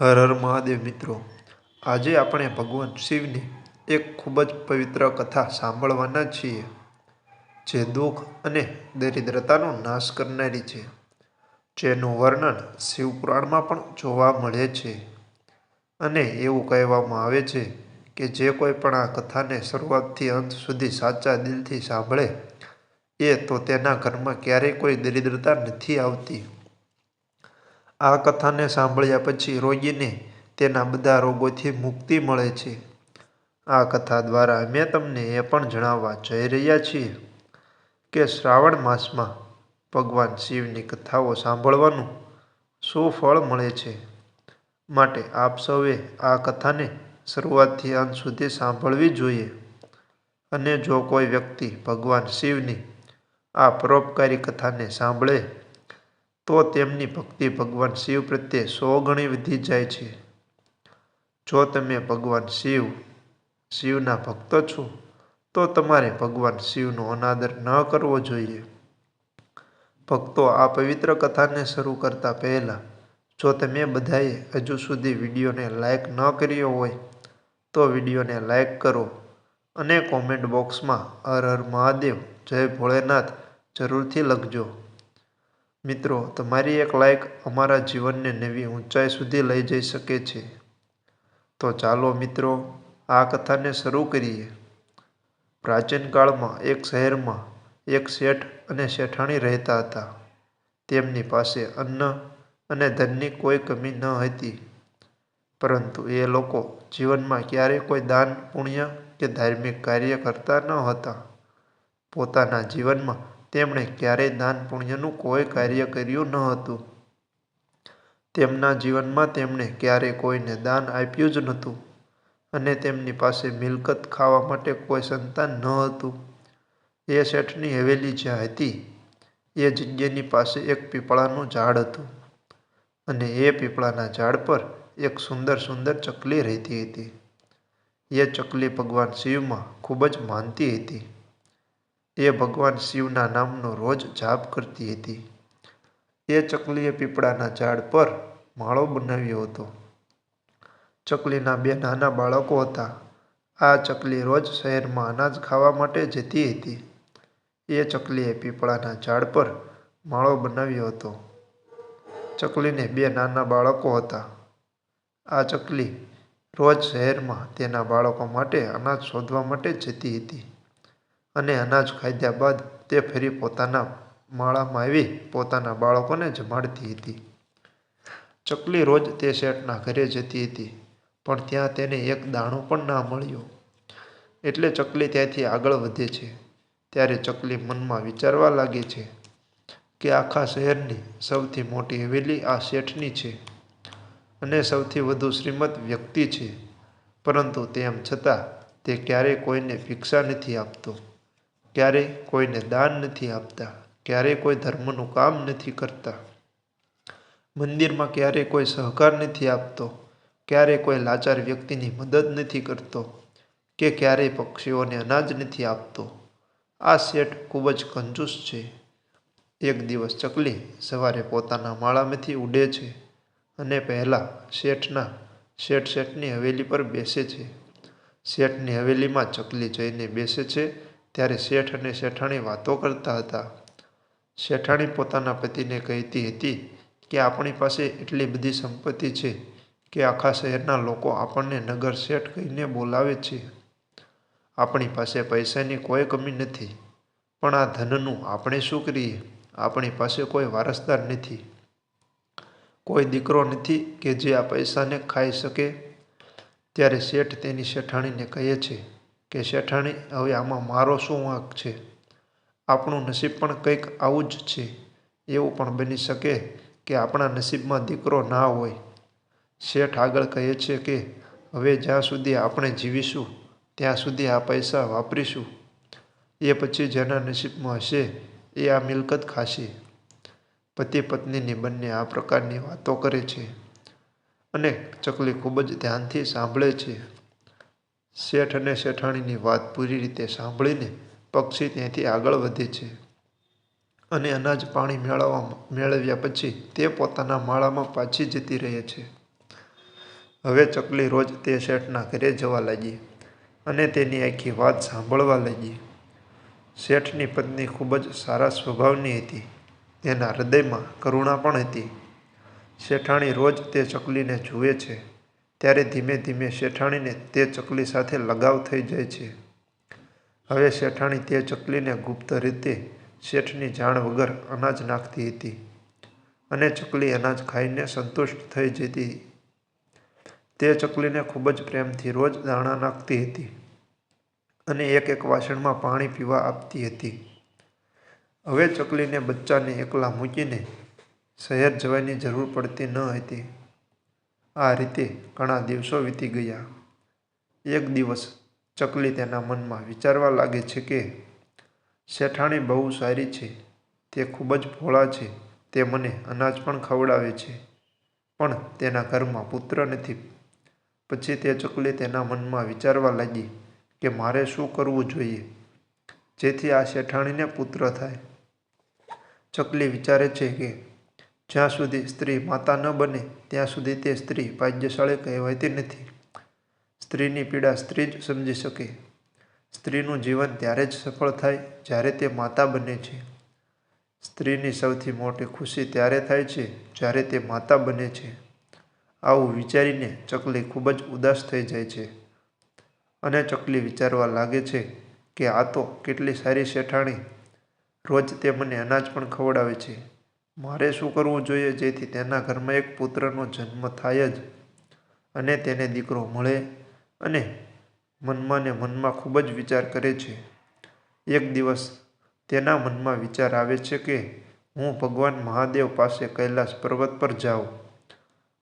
હર હર મહાદેવ મિત્રો. આજે આપણે ભગવાન શિવની એક ખૂબ જ પવિત્ર કથા સાંભળવાના છીએ, જે દુઃખ અને દરિદ્રતાનો નાશ કરનારી છે, જેનું વર્ણન શિવપુરાણમાં પણ જોવા મળે છે. અને એવું કહેવામાં આવે છે કે જે કોઈ પણ આ કથાને શરૂઆતથી અંત સુધી સાચા દિલથી સાંભળે, એ તો તેના ઘરમાં ક્યારેય કોઈ દરિદ્રતા નથી આવતી. આ કથાને સાંભળ્યા પછી રોગીને તેના બધા રોગોથી મુક્તિ મળે છે. આ કથા દ્વારા અમે તમને એ પણ જણાવવા જઈ રહ્યા છીએ કે શ્રાવણ માસમાં ભગવાન શિવની કથાઓ સાંભળવાનું શું ફળ મળે છે માટે આપ સૌએ આ કથાને શરૂઆતથી અંત સુધી સાંભળવી જોઈએ. અને જો કોઈ વ્યક્તિ ભગવાન શિવની આ પરોપકારી કથાને સાંભળે તો તેમની ભક્તિ ભગવાન શિવ પ્રત્યે સો ગણી વધી જાય છે. જો તમે ભગવાન શિવ, શિવના ભક્ત છો, તો તમારે ભગવાન શિવનો અનાદર ન કરવો જોઈએ. ભક્તો આ પવિત્ર કથાને શરૂ કરતા પહેલાં, જો તમે બધાએ હજુ સુધી વિડીયોને લાઇક ન કર્યો હોય, તો વિડીયોને લાઇક કરો અને કોમેન્ટ બોક્સમાં હર હર મહાદેવ, જય ભોળેનાથ જરૂરથી લખજો. મિત્રો, તમારી એક લાઇક અમારા જીવનને નવી ઊંચાઈ સુધી લઈ જઈ શકે છે. તો ચાલો મિત્રો, આ કથાને શરૂ કરીએ. પ્રાચીન કાળમાં એક શહેરમાં એક શેઠ અને શેઠાણી રહેતા હતા. તેમની પાસે અન્ન અને ધનની કોઈ કમી ન હતી. પરંતુ એ લોકો જીવનમાં ક્યારેય કોઈ દાન, પુણ્ય કે ધાર્મિક કાર્ય કરતા ન હતા. પોતાના જીવનમાં તેમણે ક્યારેય દાન પુણ્યનું કોઈ કાર્ય કર્યું ન હતું. તેમના જીવનમાં તેમણે ક્યારેય કોઈને દાન આપ્યું જ નહોતું અને તેમની પાસે મિલકત ખાવા માટે કોઈ સંતાન ન હતું. એ શેઠની હવેલી જ્યાં હતી, એ જગ્યાની પાસે એક પીપળાનું ઝાડ હતું અને એ પીપળાના ઝાડ પર એક સુંદર સુંદર ચકલી રહેતી હતી. એ ચકલી ભગવાન શિવમાં ખૂબ જ માનતી હતી. એ ભગવાન શિવના નામનો રોજ જાપ કરતી હતી. એ ચકલીએ પીપળાના ઝાડ પર માળો બનાવ્યો હતો. ચકલીના બે નાના બાળકો હતા. આ ચકલી રોજ શહેરમાં અનાજ ખાવા માટે જતી હતી. એ ચકલીએ પીપળાના ઝાડ પર માળો બનાવ્યો હતો. ચકલીને બે નાના બાળકો હતા. આ ચકલી રોજ શહેરમાં તેના બાળકો માટે અનાજ શોધવા માટે જતી હતી. અને અનાજ ખાધ્યા બાદ તે ફરી પોતાના માળામાં આવી પોતાના બાળકોને જમાડતી હતી. ચકલી રોજ તે શેઠના ઘરે જતી હતી, પણ ત્યાં તેને એક દાણો પણ ના મળ્યો. એટલે ચકલી ત્યાંથી આગળ વધે છે. ત્યારે ચકલી મનમાં વિચારવા લાગે છે કે આખા શહેરની સૌથી મોટી હવેલી આ શેઠની છે અને સૌથી વધુ શ્રીમંત વ્યક્તિ છે. પરંતુ તેમ છતાં તે ક્યારેય કોઈને ભિક્ષા નથી આપતો. ક્યારેય કોઈને દાન નથી આપતા ક્યારેય કોઈ ધર્મનું કામ નથી કરતા. મંદિરમાં ક્યારેય કોઈ સહકાર નથી આપતો ક્યારેય કોઈ લાચાર વ્યક્તિની મદદ નથી કરતો કે ક્યારેય પક્ષીઓને અનાજ નથી આપતો. આ શેઠ ખૂબ જ કંજૂસ છે. એક દિવસ ચકલી સવારે પોતાના માળામાંથી ઉડે છે અને પહેલાં શેઠના શેઠ શેઠની હવેલી પર બેસે છે. શેઠની હવેલીમાં ચકલી જઈને બેસે છે ત્યારે શેઠ અને શેઠાણી વાતો કરતા હતા. શેઠાણી પોતાના પતિને કહેતી હતી કે આપણી પાસે એટલી બધી સંપત્તિ છે કે આખા શહેરના લોકો આપણને નગર શેઠ કહીને બોલાવે છે. આપણી પાસે પૈસાની કોઈ કમી નથી, પણ આ ધનનું આપણે શું કરીએ? આપણી પાસે કોઈ વારસદાર નથી. કોઈ દીકરો નથી કે જે આ પૈસાને ખાઈ શકે? ત્યારે શેઠ તેની શેઠાણીને કહે છે કે શેઠાણી, હવે આમાં મારો શું વાંક છે? આપણું નસીબ પણ કંઈક આવું જ છે. એવું પણ બની શકે કે આપણા નસીબમાં દીકરો ના હોય. શેઠ આગળ કહે છે કે, હવે જ્યાં સુધી આપણે જીવીશું, ત્યાં સુધી આ પૈસા વાપરીશું. એ પછી જેના નસીબમાં હશે, એ આ મિલકત ખાશે. પતિ પત્નીની બંને આ પ્રકારની વાતો કરે છે અને ચકલી ખૂબ જ ધ્યાનથી સાંભળે છે. શેઠ અને શેઠાણીની વાત પૂરી રીતે સાંભળીને પક્ષી ત્યાંથી આગળ વધે છે અને અનાજ પાણી મેળવવા મેળવ્યા પછી તે પોતાના માળામાં પાછી જતી રહે છે. હવે ચકલી રોજ તે શેઠના ઘરે જવા લાગી અને તેની આખી વાત સાંભળવા લાગી. શેઠની પત્ની ખૂબ જ સારા સ્વભાવની હતી, તેના હૃદયમાં કરુણા પણ હતી. શેઠાણી રોજ તે ચકલીને જુએ છે. ત્યારે ધીમે ધીમે શેઠાણીને તે ચકલી સાથે લગાવ થઈ જાય છે. હવે શેઠાણી તે ચકલીને ગુપ્ત રીતે શેઠની જાણ વગર અનાજ નાખતી હતી અને ચકલી અનાજ ખાઈને સંતુષ્ટ થઈ જતી. તે ચકલીને ખૂબ જ પ્રેમથી રોજ દાણા નાખતી હતી અને એક એક વાસણમાં પાણી પીવા આપતી હતી. હવે ચકલીને બચ્ચાને એકલા મૂકીને શહેર જવાની જરૂર પડતી ન હતી. આ રીતે ઘણા દિવસો વીતી ગયા. એક દિવસ ચકલી તેના મનમાં વિચારવા લાગે છે કે, શેઠાણી બહુ સારી છે, તે ખૂબ જ ભોળા છે, તે મને અનાજ પણ ખવડાવે છે, પણ તેના ઘરમાં પુત્ર નથી. પછી તે ચકલી તેના મનમાં વિચારવા લાગી કે, મારે શું કરવું જોઈએ? જેથી આ શેઠાણીને પુત્ર થાય. ચકલી વિચારે છે કે જ્યાં સુધી સ્ત્રી માતા ન બને, ત્યાં સુધી તે સ્ત્રી ભાગ્યશાળી કહેવાતી નથી. સ્ત્રીની પીડા સ્ત્રી જ સમજી શકે. સ્ત્રીનું જીવન ત્યારે જ સફળ થાય જ્યારે તે માતા બને છે. સ્ત્રીની સૌથી મોટી ખુશી ત્યારે થાય છે જ્યારે તે માતા બને છે. આવું વિચારીને ચકલી ખૂબ જ ઉદાસ થઈ જાય છે અને ચકલી વિચારવા લાગે છે કે આ તો કેટલી સારી શેઠાણી. રોજ તે મને અનાજ પણ ખવડાવે છે. મારે શું કરવું જોઈએ જેથી તેના ઘરમાં એક પુત્રનો જન્મ થાય જ અને તેને દીકરો મળે અને મનમાં ને મનમાં ખૂબ જ વિચાર કરે છે. એક દિવસ તેના મનમાં વિચાર આવે છે કે હું ભગવાન મહાદેવ પાસે કૈલાસ પર્વત પર જાઉં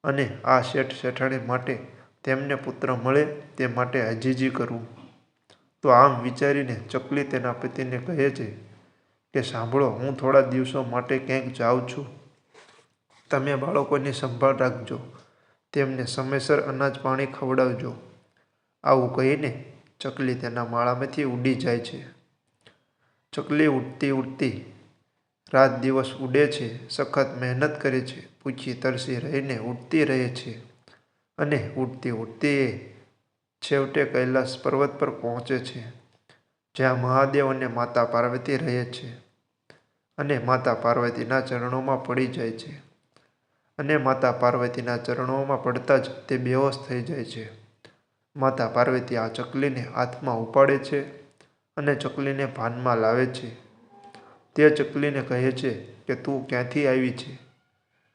અને આ શેઠ શેઠાણી માટે તેમને પુત્ર મળે તે માટે હજીજી કરું. તો આમ વિચારીને ચકલી તેના પતિને કહે છે કે સાંભળો, હું થોડા દિવસો માટે ક્યાંક જાઉં છું. તમે બાળકોની સંભાળ રાખજો. તેમને સમયસર અનાજ પાણી ખવડાવજો. આવું કહીને ચકલી તેના માળામાંથી ઉડી જાય છે. ચકલી ઉડતી ઉડતી રાત દિવસ ઉડે છે, સખત મહેનત કરે છે, પૂછી તરસી રહીને ઉડતી રહે છે અને ઉડતી ઉડતી એ છેવટે કૈલાસ પર્વત પર પહોંચે છે, જ્યાં મહાદેવ અને માતા પાર્વતી રહે છે. અને માતા પાર્વતીના ચરણોમાં પડી જાય છે. અને માતા પાર્વતીના ચરણોમાં પડતા જ તે બેહોશ થઈ જાય છે. માતા પાર્વતી આ ચકલીને હાથમાં ઉપાડે છે અને ચકલીને ભાનમાં લાવે છે. તે ચકલીને કહે છે કે, તું ક્યાંથી આવી છે?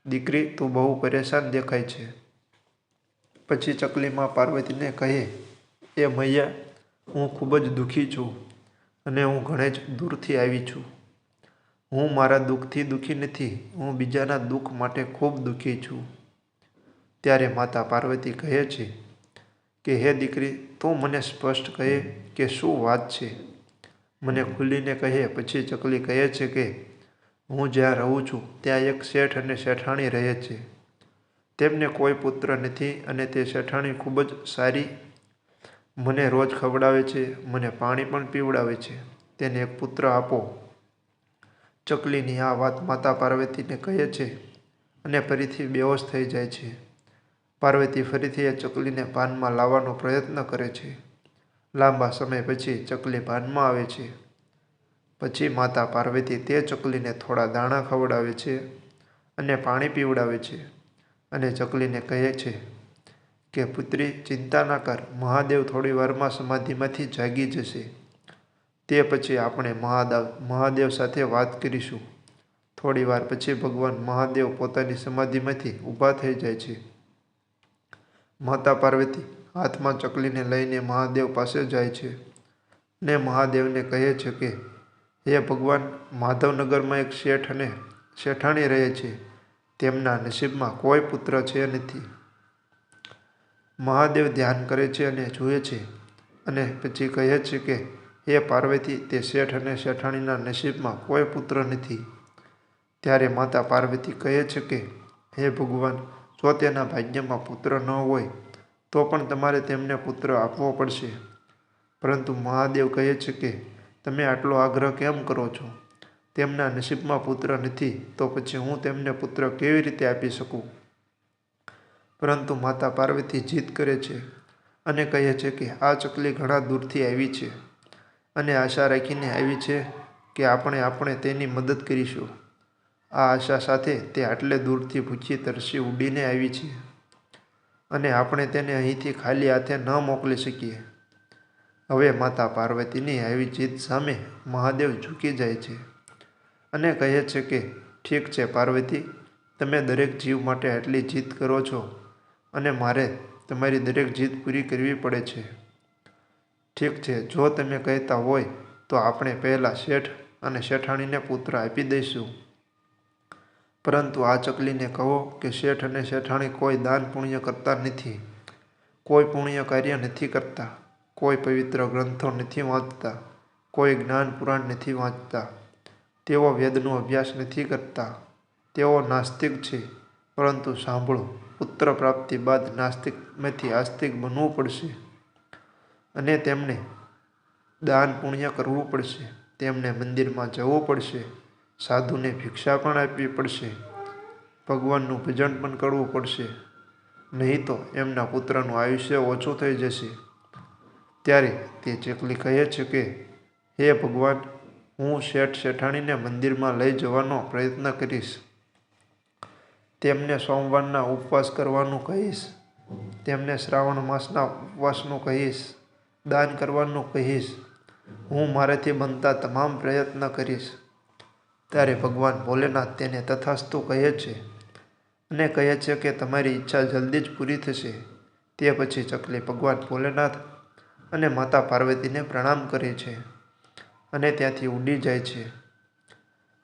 દીકરી, તું બહુ પરેશાન દેખાય છે. પછી ચકલીમાં પાર્વતીને કહે, એ મૈયા, હું ખૂબ જ દુઃખી છું અને હું ઘણે જ દૂરથી આવી છું. હું મારા દુઃખથી દુઃખી નથી, હું બીજાના દુઃખ માટે ખૂબ દુઃખી છું. ત્યારે માતા પાર્વતી કહે છે કે, હે દીકરી, તું મને સ્પષ્ટ કહે કે શું વાત છે? મને ખુલીને કહે, પછી ચકલી કહે છે કે, હું જ્યાં રહું છું, ત્યાં એક શેઠ અને શેઠાણી રહે છે. તેમને કોઈ પુત્ર નથી અને તે શેઠાણી ખૂબ જ સારી, મને રોજ ખવડાવે છે, મને પાણી પણ પીવડાવે છે. તેને એક પુત્ર આપો. ચકલીની આ વાત માતા પાર્વતીને કહે છે અને ફરીથી બેહોશ થઈ જાય છે. પાર્વતી ફરીથી એ ચકલીને ભાનમાં લાવવાનો પ્રયત્ન કરે છે. લાંબા સમય પછી ચકલી ભાનમાં આવે છે. પછી માતા પાર્વતી તે ચકલીને થોડા દાણા ખવડાવે છે અને પાણી પીવડાવે છે અને ચકલીને કહે છે કે, પુત્રી, ચિંતા ના કર. મહાદેવ થોડી વારમાં સમાધિમાંથી જાગી જશે. તે પછી આપણે મહાદેવ મહાદેવ સાથે વાત કરીશું. થોડી વાર પછી ભગવાન મહાદેવ પોતાની સમાધિમાંથી ઊભા થઈ જાય છે. માતા પાર્વતી હાથમાં ચકલીને લઈને મહાદેવ પાસે જાય છે ને મહાદેવને કહે છે કે, હે ભગવાન, માધવનગરમાં એક શેઠ અને શેઠાણી રહે છે. તેમના નસીબમાં કોઈ પુત્ર છે નથી. મહાદેવ ધ્યાન કરે છે અને જુએ છે અને પછી કહે છે કે હે પાર્વતી તે શેઠ અને શેઠાણીના નસીબમાં કોઈ પુત્ર નથી. ત્યારે માતા પાર્વતી કહે છે કે, હે ભગવાન, જો તેના ભાગ્યમાં પુત્ર ન હોય, તો પણ તમારે તેમને પુત્ર આપવો પડશે. પરંતુ મહાદેવ કહે છે કે, તમે આટલો આગ્રહ કેમ કરો છો? તેમના નસીબમાં પુત્ર નથી, તો પછી હું તેમને પુત્ર કેવી રીતે આપી શકું? પરંતુ માતા પાર્વતી જીદ કરે છે અને કહે છે કે, આ ચકલી ઘણા દૂરથી આવી છે. અને આશા રાખીને આવી છે કે આપણે આપણે તેની મદદ કરીશું. આ આશા સાથે તે આટલે દૂરથી ભૂખી તરસી ઉડીને આવી છે. અને આપણે તેને અહીંથી ખાલી હાથે ન મોકલી શકીએ. હવે માતા પાર્વતીની આવી જીત સામે મહાદેવ ઝૂકી જાય છે અને કહે છે કે, ઠીક છે પાર્વતી, તમે દરેક જીવ માટે આટલી જીદ કરો છો અને મારે તમારી દરેક જીત પૂરી કરવી પડે છે. ઠીક છે, જો તમે કહેતા હોય તો આપણે પહેલાં શેઠ અને શેઠાણીને પુત્ર આપી દઈશું. પરંતુ આ ચકલીને કહો કે શેઠ અને શેઠાણી કોઈ દાન પુણ્ય કરતા નથી. કોઈ પુણ્ય કાર્ય નથી કરતા. કોઈ પવિત્ર ગ્રંથો નથી વાંચતા. કોઈ જ્ઞાન પુરાણ નથી વાંચતા. તેઓ વેદનો અભ્યાસ નથી કરતા. તેઓ નાસ્તિક છે. પરંતુ સાંભળો, પુત્ર પ્રાપ્તિ બાદ નાસ્તિકમાંથી આસ્તિક બનવું પડશે. અને તેમને દાન પુણ્ય કરવું પડશે. તેમને મંદિરમાં જવું પડશે. સાધુને ભિક્ષા પણ આપવી પડશે. ભગવાનનું ભજન પણ કરવું પડશે. નહીં તો એમના પુત્રનું આયુષ્ય ઓછું થઈ જશે. ત્યારે તે ચકલી કહે છે કે, હે ભગવાન, હું શેઠ શેઠાણીને મંદિરમાં લઈ જવાનો પ્રયત્ન કરીશ. તેમને સોમવારના ઉપવાસ કરવાનું કહીશ. તેમને શ્રાવણ માસના ઉપવાસનું કહીશ. દાન કરવાનું કહીશ. હું મારાથી બનતા તમામ પ્રયત્ન કરીશ. ત્યારે ભગવાન ભોલેનાથ તેને તથાસ્તુ કહે છે અને કહે છે કે તમારી ઈચ્છા જલ્દી જ પૂરી થશે. તે પછી ચકલી ભગવાન ભોલેનાથ અને માતા પાર્વતીને પ્રણામ કરે છે અને ત્યાંથી ઉડી જાય છે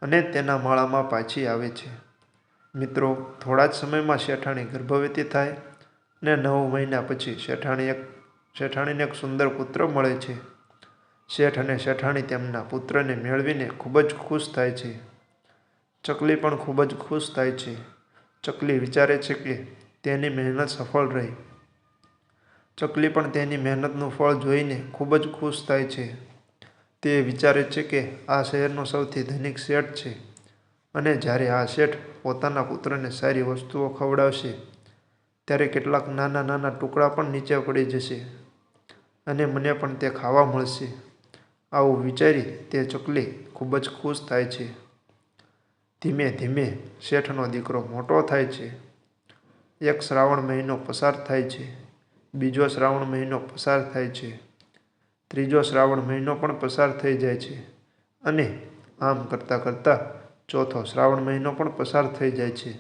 અને તેના માળામાં પાછી આવે છે. મિત્રો, થોડા જ સમયમાં શેઠાણી ગર્ભવતી થાય અને નવ મહિના પછી શેઠાણી એક શેઠાણીને એક સુંદર પુત્ર મળે છે. શેઠ અને શેઠાણી તેમના પુત્રને મેળવીને ખૂબ જ ખુશ થાય છે. ચકલી પણ ખૂબ જ ખુશ થાય છે. ચકલી વિચારે છે કે તેની મહેનત સફળ રહી. ચકલી પણ તેની મહેનતનું ફળ જોઈને ખૂબ જ ખુશ થાય છે. તે વિચારે છે કે આ શહેરનો સૌથી ધનિક શેઠ છે અને જ્યારે આ શેઠ પોતાના પુત્રને સારી વસ્તુઓ ખવડાવશે, ત્યારે કેટલાક નાના નાના ટુકડા પણ નીચે પડી જશે. અને મને પણ તે ખાવા મળશે. આવું વિચારી તે ચકલી ખૂબ જ ખુશ થાય છે. ધીમે ધીમે શેઠનો દીકરો મોટો થાય છે. એક શ્રાવણ મહિનો પસાર થાય છે. બીજો શ્રાવણ મહિનો પસાર થાય છે. ત્રીજો શ્રાવણ મહિનો પણ પસાર થઈ જાય છે. અને આમ કરતાં કરતાં ચોથો શ્રાવણ મહિનો પણ પસાર થઈ જાય છે.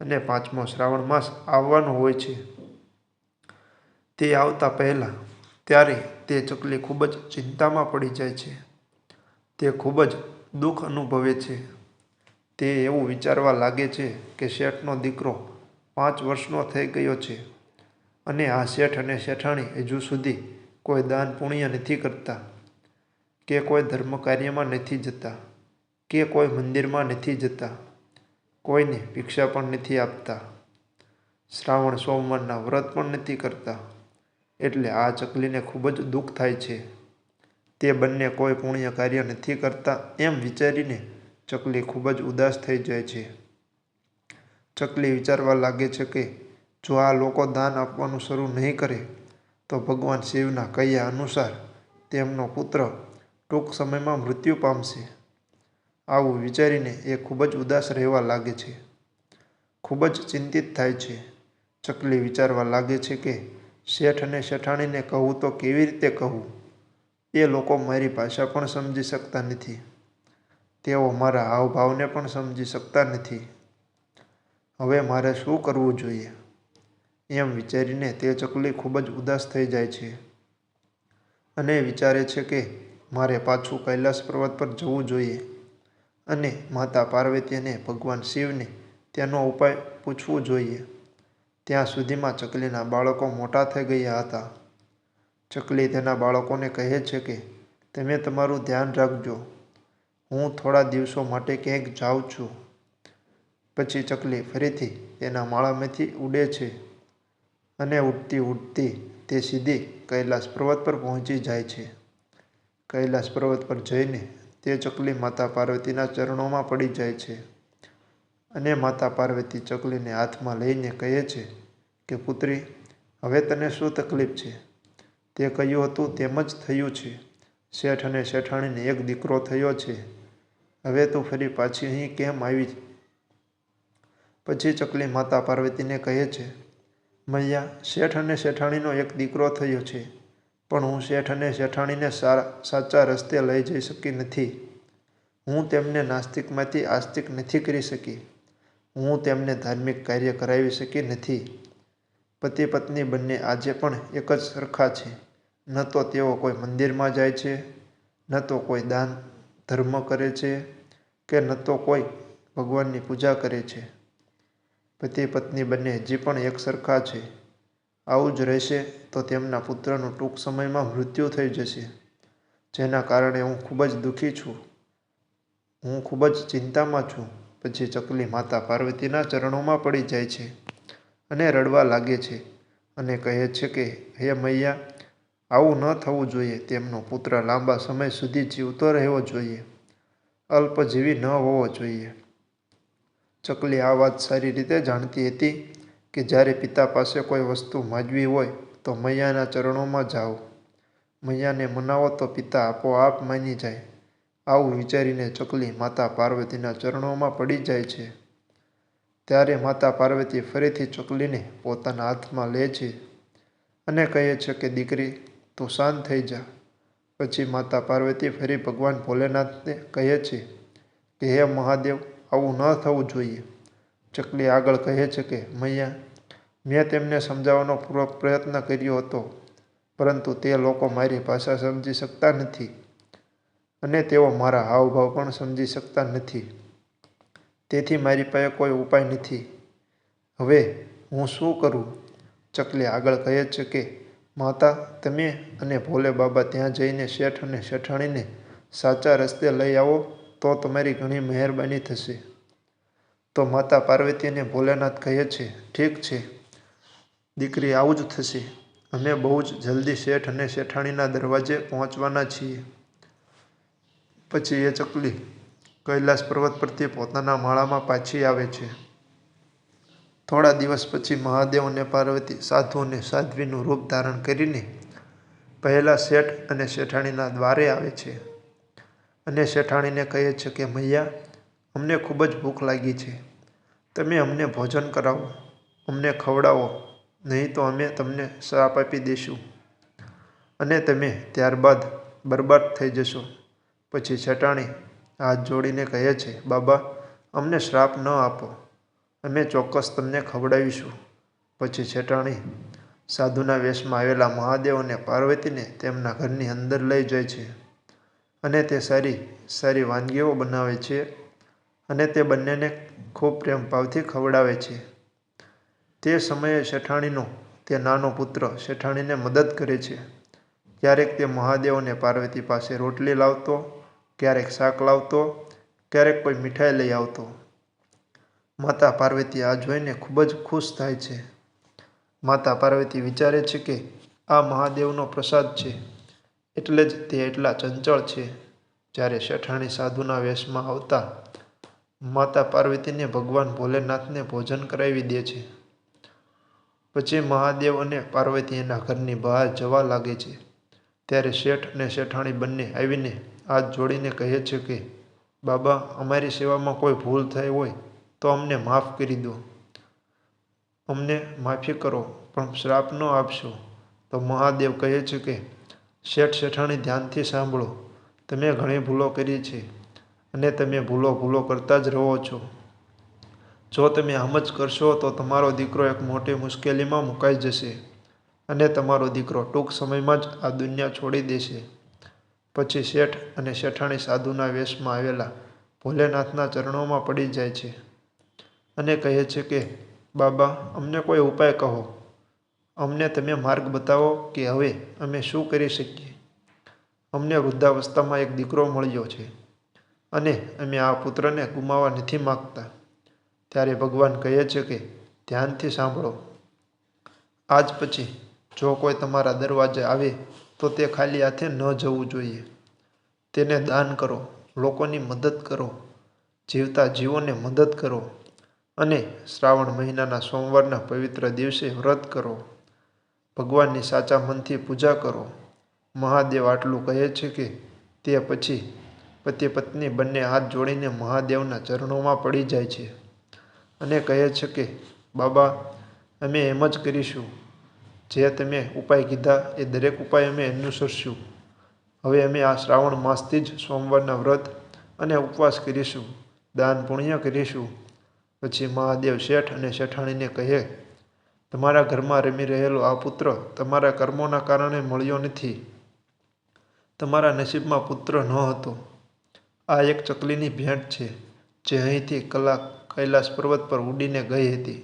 અને પાંચમો શ્રાવણ માસ આવવાનો હોય છે. તે આવતા પહેલાં ત્યારે તે ચકલી ખૂબ જ ચિંતામાં પડી જાય છે. તે ખૂબ જ દુઃખ અનુભવે છે. તે એવું વિચારવા લાગે છે કે શેઠનો દીકરો પાંચ વર્ષનો થઈ ગયો છે અને આ શેઠ અને શેઠાણી હજુ સુધી કોઈ દાન પુણ્ય નથી કરતા, કે કોઈ ધર્મ કાર્યમાં નથી જતા, કે કોઈ મંદિરમાં નથી જતા, કોઈને ભિક્ષા પણ નથી આપતા, શ્રાવણ સોમવારના વ્રત પણ નથી કરતા. એટલે આ ચકલીને ખૂબ જ દુઃખ થાય છે. તે બંને કોઈ પુણ્ય કાર્ય નથી કરતા એમ વિચારીને ચકલી ખૂબ જ ઉદાસ થઈ જાય છે. ચકલી વિચારવા લાગે છે કે જો આ લોકો દાન આપવાનું શરૂ નહીં કરે, તો ભગવાન શિવના કહ્યા અનુસાર તેમનો પુત્ર ટૂંક સમયમાં મૃત્યુ પામશે. આવું વિચારીને એ ખૂબ જ ઉદાસ રહેવા લાગે છે. ખૂબ જ ચિંતિત થાય છે. ચકલી વિચારવા લાગે છે કે શેઠ અને શેઠાણીને કહું તો કેવી રીતે કહું? એ લોકો મારી ભાષા પણ સમજી શકતા નથી. તેઓ મારા હાવભાવને પણ સમજી શકતા નથી. હવે મારે શું કરવું જોઈએ? એમ વિચારીને તે ચકલી ખૂબ જ ઉદાસ થઈ જાય છે અને વિચારે છે કે મારે પાછું કૈલાસ પર્વત પર જવું જોઈએ અને માતા પાર્વતી અને ભગવાન શિવને તેનો ઉપાય પૂછવું જોઈએ. ત્યાં સુધીમાં ચકલીના બાળકો મોટા થઈ ગયા હતા. ચકલી તેના બાળકોને કહે છે કે, તમે તમારું ધ્યાન રાખજો. હું થોડા દિવસો માટે ક્યાંક જાઉં છું. પછી ચકલી ફરીથી તેના માળામાંથી ઉડે છે અને ઉડતી ઉડતી તે સીધી કૈલાસ પર્વત પર પહોંચી જાય છે. કૈલાસ પર્વત પર જઈને તે ચકલી માતા પાર્વતીના ચરણોમાં પડી જાય છે. અને માતા પાર્વતી ચકલીને હાથમાં લઈને કહે છે કે, પુત્રી, હવે તને શું તકલીફ છે? તે કહ્યું હતું, તેમ જ થયું છે. શેઠ અને શેઠાણીને એક દીકરો થયો છે. હવે તું ફરી પાછી અહીં કેમ આવી? પછી ચકલી માતા પાર્વતીને કહે છે, મૈયા, શેઠ અને શેઠાણીનો એક દીકરો થયો છે, પણ હું શેઠ અને શેઠાણીને સાચા રસ્તે લઈ જઈ શકી નથી. હું તેમને નાસ્તિકમાંથી આસ્તિક નથી કરી શકી. હું તેમને ધાર્મિક કાર્ય કરાવી શકી નથી. પતિ પત્ની બંને આજે પણ એક જ સરખા છે. ન તો તેઓ કોઈ મંદિરમાં જાય છે, ન તો કોઈ દાન ધર્મ કરે છે કે ન તો કોઈ ભગવાનની પૂજા કરે છે. પતિ પત્ની બંને હજી પણ એક સરખા છે. આવું જ રહેશે તો તેમના પુત્રનું ટૂંક સમયમાં મૃત્યુ થઈ જશે, જેના કારણે હું ખૂબ જ દુઃખી છું. હું ખૂબ જ ચિંતામાં છું. પછી ચકલી માતા પાર્વતીના ચરણોમાં પડી જાય છે અને રડવા લાગે છે અને કહે છે કે, હે મૈયા, આવું ન થવું જોઈએ. તેમનો પુત્ર લાંબા સમય સુધી જીવતો રહેવો જોઈએ. અલ્પજીવી ન હોવો જોઈએ. ચકલી આ વાત સારી રીતે જાણતી હતી કે જ્યારે પિતા પાસે કોઈ વસ્તુ માગવી હોય તો મૈયાના ચરણોમાં જાઓ. મૈયાને મનાવો તો પિતા આપોઆપ માની જાય. આવું વિચારીને ચકલી માતા પાર્વતીના ચરણોમાં પડી જાય છે. ત્યારે માતા પાર્વતી ફરીથી ચકલીને પોતાના હાથમાં લે છે અને કહે છે કે, દીકરી, તું શાંત થઈ જા. પછી માતા પાર્વતી ફરી ભગવાન ભોલેનાથને કહે છે કે, હે મહાદેવ, આવું ન થવું જોઈએ. ચકલી આગળ કહે છે કે, મૈયા, મેં તેમને સમજાવવાનો પૂરો પ્રયત્ન કર્યો હતો, પરંતુ તે લોકો મારી ભાષા સમજી શકતા નથી. અને તેઓ મારા હાવભાવ પણ સમજી શકતા નથી. તેથી મારી પાસે કોઈ ઉપાય નથી. હવે હું શું કરું? ચકલી આગળ કહે છે કે, માતા, તમે અને ભોલે બાબા ત્યાં જઈને શેઠ અને શેઠાણીને સાચા રસ્તે લઈ આવો, તો તમારી ઘણી મહેરબાની થશે. તો માતા પાર્વતી અને ભોલેનાથ કહે છે, ઠીક છે, દીકરી આવું જ થશે. અમે બહુ જ જલ્દી શેઠ અને શેઠાણીના દરવાજે પહોંચવાના છીએ. પછી એ ચકલી કૈલાસ પર્વત પરથી પોતાના માળામાં પાછી આવે છે. થોડા દિવસ પછી મહાદેવ અને પાર્વતી સાધુ અને સાધ્વીનું રૂપ ધારણ કરીને પહેલા શેઠ અને શેઠાણીના દ્વારે આવે છે. અને શેઠાણીને કહે છે કે, મૈયા, અમને ખૂબ જ ભૂખ લાગી છે. તમે અમને ભોજન કરાવો, અમને ખવડાવો, નહીં તો અમે તમને શ્રાપ આપી દઈશું અને તમે ત્યારબાદ બરબાદ થઈ જશો. પછી શેઠાણી હાથ જોડીને કહે છે, બાબા, અમને શ્રાપ ન આપો. અમે ચોક્કસ તમને ખવડાવીશું. પછી શેઠાણી સાધુના વેશમાં આવેલા મહાદેવ અને પાર્વતીને તેમના ઘરની અંદર લઈ જાય છે અને તે સારી સારી વાનગીઓ બનાવે છે અને તે બંનેને ખૂબ પ્રેમ ભાવથી ખવડાવે છે. તે સમયે શેઠાણીનો, તે નાનો પુત્ર શેઠાણીને મદદ કરે છે. ક્યારેક તે મહાદેવ અને પાર્વતી પાસે રોટલી લાવતો ક્યારેક શાક લાવતો, ક્યારેક કોઈ મીઠાઈ લઈ આવતો. માતા પાર્વતી આ જોઈને ખૂબ જ ખુશ થાય છે. માતા પાર્વતી વિચારે છે કે આ મહાદેવનો પ્રસાદ છે, એટલે જ તે એટલા ચંચળ છે. જ્યારે શેઠાણી સાધુના વેશમાં આવતા, માતા પાર્વતીને ભગવાન ભોલેનાથને ભોજન કરાવી દે છે. પછી મહાદેવ અને પાર્વતી એના ઘરની બહાર જવા લાગે છે. ત્યારે શેઠ અને શેઠાણી બંને આવીને હાથ જોડીને કહે છે કે, બાબા, અમારી સેવામાં કોઈ ભૂલ થઈ હોય તો અમને માફ કરી દો. અમને માફી કરો, પણ શ્રાપ ન આપશો. તો મહાદેવ કહે છે કે, શેઠ શેઠાણી, ધ્યાનથી સાંભળો. તમે ઘણી ભૂલો કરી છે અને તમે ભૂલો ભૂલો કરતા જ રહો છો. જો તમે આમ જ કરશો તો તમારો દીકરો એક મોટી મુશ્કેલીમાં મુકાઈ જશે અને તમારો દીકરો ટૂંક સમયમાં જ આ દુનિયા છોડી દેશે. પછી શેઠ અને શેઠાણી સાધુના વેશમાં આવેલા ભોલેનાથના ચરણોમાં પડી જાય છે અને કહે છે કે, બાબા, અમને કોઈ ઉપાય કહો. અમને તમે માર્ગ બતાવો કે હવે અમે શું કરી શકીએ? અમને વૃદ્ધાવસ્થામાં એક દીકરો મળ્યો છે અને અમે આ પુત્રને ગુમાવવા નથી માગતા. ત્યારે ભગવાન કહે છે કે, ધ્યાનથી સાંભળો. આજ પછી જો કોઈ તમારા દરવાજે આવે તો તે ખાલી હાથે ન જવું જોઈએ. તેને દાન કરો, લોકોની મદદ કરો, જીવતા જીવોને મદદ કરો અને શ્રાવણ મહિનાના સોમવારના પવિત્ર દિવસે વ્રત કરો. ભગવાનની સાચા મનથી પૂજા કરો. મહાદેવ આટલું કહે છે કે તે પછી પતિ પત્ની બંને હાથ જોડીને મહાદેવના ચરણોમાં પડી જાય છે અને કહે છે કે, બાબા, અમે એમ જ કરીશું જે તમે ઉપાય કીધા એ દરેક ઉપાય અમે અનુસરશું હવે અમે આ શ્રાવણ માસથી જ સોમવારના વ્રત અને ઉપવાસ કરીશું, દાન પુણ્ય કરીશું. પછી મહાદેવ શેઠ અને શેઠાણીને કહે, તમારા ઘરમાં રમી રહેલો આ પુત્ર તમારા કર્મોના કારણે મળ્યો નથી. તમારા નસીબમાં પુત્ર ન હતો. આ એક ચકલીની ભેટ છે, જે અહીંથી કલાક કૈલાસ પર્વત પર ઉડીને ગઈ હતી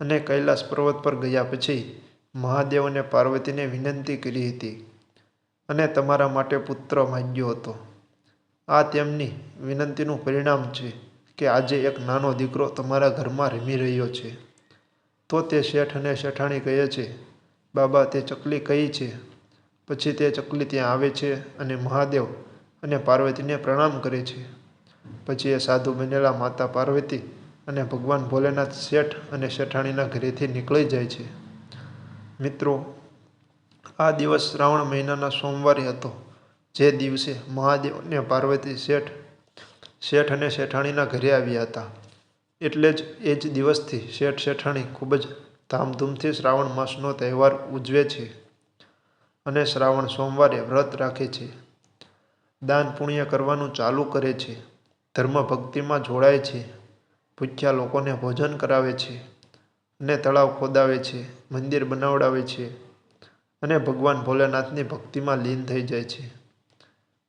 અને કૈલાસ પર્વત પર ગયા પછી મહાદેવ અને પાર્વતીને વિનંતી કરી હતી અને તમારા માટે પુત્ર માગ્યો હતો. આ તેમની વિનંતીનું પરિણામ છે કે આજે એક નાનો દીકરો તમારા ઘરમાં રમી રહ્યો છે. તો તે શેઠ અને શેઠાણી કહે છે, બાબા, તે ચકલી કઈ છે? પછી તે ચકલી ત્યાં આવે છે અને મહાદેવ અને પાર્વતીને પ્રણામ કરે છે. પછી એ સાધુ બનેલા માતા પાર્વતી અને ભગવાન ભોલેનાથ શેઠ અને શેઠાણીના ઘરેથી નીકળી જાય છે. મિત્રો, આ દિવસ શ્રાવણ મહિનાના સોમવારે હતો. જે દિવસે મહાદેવ અને પાર્વતી શેઠ શેઠ અને શેઠાણીના ઘરે આવ્યા હતા. એટલે જ એ જ દિવસથી શેઠ, શેઠાણી ખૂબ જ ધામધૂમથી શ્રાવણ માસનો તહેવાર ઉજવે છે અને શ્રાવણ સોમવારે વ્રત રાખે છે. દાન પુણ્ય કરવાનું ચાલુ કરે છે. ધર્મ ભક્તિમાં જોડાય છે. ભૂખ્યા લોકોને ભોજન કરાવે છે. અને તળાવ ખોદાવે છે, મંદિર બનાવડાવે છે અને ભગવાન ભોલેનાથની ભક્તિમાં લીન થઈ જાય છે.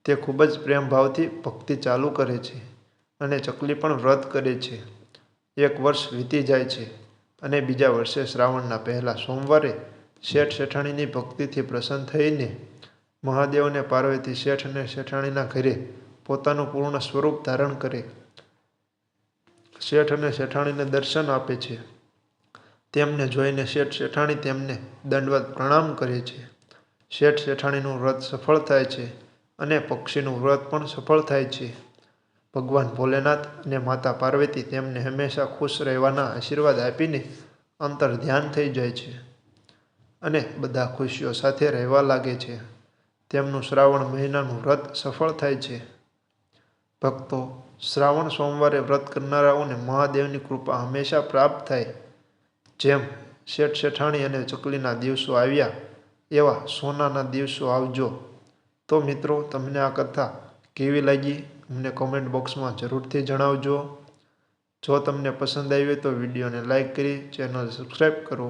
તે ખૂબ જ પ્રેમભાવથી ભક્તિ ચાલુ કરે છે અને ચકલી પણ વ્રત કરે છે. એક વર્ષ વીતી જાય છે અને બીજા વર્ષે શ્રાવણના પહેલા સોમવારે શેઠ શેઠાણીની ભક્તિથી પ્રસન્ન થઈને મહાદેવ અને પાર્વતી શેઠ અને શેઠાણીના ઘરે પોતાનું પૂર્ણ સ્વરૂપ ધારણ કરે. શેઠ અને શેઠાણીને દર્શન આપે છે. તેમને જોઈને શેઠ શેઠાણી તેમને દંડવત પ્રણામ કરે છે. શેઠ શેઠાણીનું વ્રત સફળ થાય છે અને પક્ષીનું વ્રત પણ સફળ થાય છે. ભગવાન ભોલેનાથ અને માતા પાર્વતી તેમને હંમેશા ખુશ રહેવાના આશીર્વાદ આપીને અંતર ધ્યાન થઈ જાય છે અને બધા ખુશીઓ સાથે રહેવા લાગે છે. તેમનું શ્રાવણ મહિનાનું વ્રત સફળ થાય છે. ભક્તો, શ્રાવણ સોમવારે વ્રત કરનારાઓને મહાદેવની કૃપા હંમેશા પ્રાપ્ત થાય. જેમ શેઠ શેઠાણી અને ચકલીના દિવસો આવ્યા, એવા સોનાના દિવસો આવજો. તો મિત્રો, તમને આ કથા કેવી લાગી? અમને કોમેન્ટ બોક્સમાં જરૂરથી જણાવજો. જો તમને પસંદ આવી તો વિડીયોને લાઇક કરી ચેનલ સબસ્ક્રાઈબ કરો.